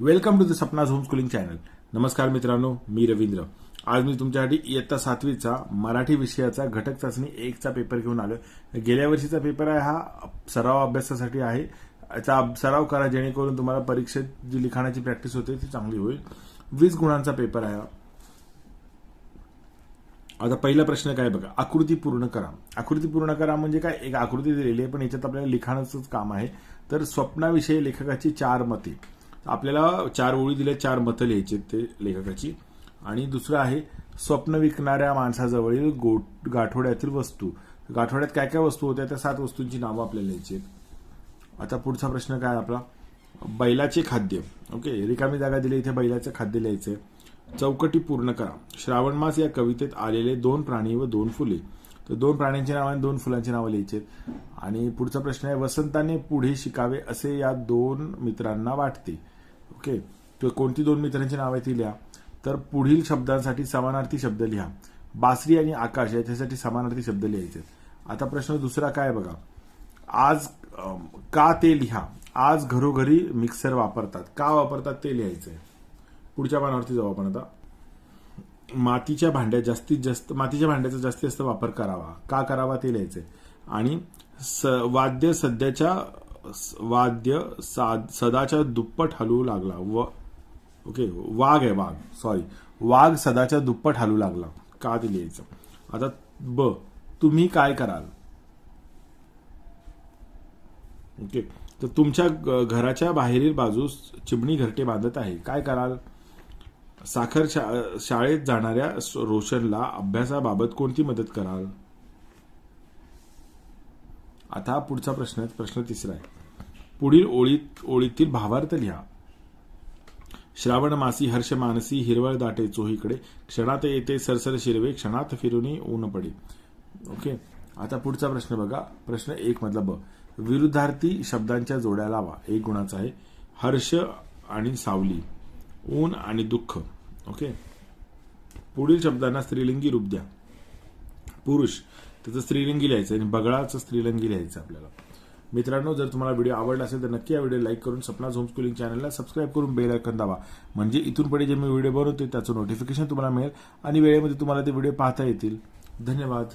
Welcome to the Sapna's home schooling channel. नमस्कार मित्रांनो मी रवींद्र. आज मी तुमच्यासाठी इयत्ता सातवीचा मराठी विषयाचा घटक चाचणी एकचा पेपर घेऊन आलो गेल्या वर्षीचा पेपर आहे हा सराव अभ्यासासाठी आहे. याचा सराव करा जेणेकरून तुम्हाला परीक्षेत जी लिखाणाची प्रॅक्टिस होते ती चांगली होईल. वीस गुणांचा पेपर आहे आता पहिला प्रश्न काय बघा आकृती पूर्ण करा. आकृती पूर्ण करा म्हणजे काय एक आकृती दिलेली आहे पण याच्यात आपल्याला लिखाणाचंच काम आहे. तर स्वप्नाविषयी लेखकाची चार मते. आपल्याला चार ओळी दिल्या चार मतं लिहायची आहेत ते लेखकाची. आणि दुसरं आहे स्वप्न विकणाऱ्या माणसाजवळील गोट गाठोड्यातील वस्तू. गाठोड्यात काय काय वस्तू होत्या त्या सात वस्तूंची नावं आपल्याला लिहायची आहेत. आता पुढचा प्रश्न काय आपला? बैलाचे खाद्य. ओके रिकामी जागा दिली इथे बैलाचं खाद्य लिहायचे चौकटी पूर्ण करा. श्रावण मास या कवितेत आलेले दोन प्राणी व दोन फुले. तर दोन प्राण्यांची नावं आणि दोन फुलांची नावं लिहायची आहेत. आणि पुढचा प्रश्न आहे वसंताने पुढे शिकावे असे या दोन मित्रांना वाटते. ओके? तर कोणती दोन मित्रांची नावं आहे ती लिहा. तर पुढील शब्दांसाठी समानार्थी शब्द लिहा. बासरी आणि आकाश याच्यासाठी समानार्थी शब्द लिहायचे आहेत. आता प्रश्न दुसरा काय बघा? आज का ते लिहा? आज घरोघरी मिक्सर वापरतात. का वापरतात ते लिहायचंय. पुढच्या पानावरती जाऊ आपण आता. मातीच्या भांड्या जास्तीत जास्त मातीच्या भांड्याचा जास्तीत जास्त वापर करावा. का करावा ते लिहायचे आणि स, वाद्य सध्याच्या वाद्य साद सदाच्या दुप्पट हलवू लागला. व ओके वाघ आहे वाघ. सॉरी वाघ सदाच्या दुप्पट हलू लागला. का ते लिहायचं? आता ब तुम्ही काय कराल? ओके. तर तुमच्या घराच्या बाहेरील बाजूस चिमणी घरटे बांधत आहे. काय कराल? साखर शा- शाळेत जाणाऱ्या रोशनला अभ्यासाबाबत कोणती मदत कराल? आता पुढचा प्रश्न आहे प्रश्न तिसरा आहे. पुढील ओळीत ओळीतील भावार्थ लिहा. श्रावण मासी हर्ष मानसी हिरवळ दाटे चोहीकडे. क्षणात येते सरसर शिरवे क्षणात फिरूनी ऊन पडे. ओके? आता पुढचा प्रश्न बघा. प्रश्न एक मधला ब. विरुद्धार्थी शब्दांच्या जोड्या लावा. एक गुणाचा आहे. हर्ष आणि सावली. ऊन आणि दुःख. ओके पुढील शब्दांना स्त्रीलिंगी रूप द्या. पुरुष त्याचं स्त्रीलिंगी लिहायचं आणि बगळाचं स्त्रीलिंगी लिहायचं आपल्याला. मित्रांनो जर तुम्हाला व्हिडिओ आवडला असेल तर नक्की या व्हिडिओ लाईक करून सपनाज होमस्कूलिंग चॅनलला सबस्क्राईब करून बेल आयकन दाबा. म्हणजे इथून पुढे जे मी व्हिडिओ बनवतो त्याचं नोटिफिकेशन तुम्हाला मिळेल आणि वेळेमध्ये तुम्हाला ते व्हिडिओ पाहता येतील. धन्यवाद.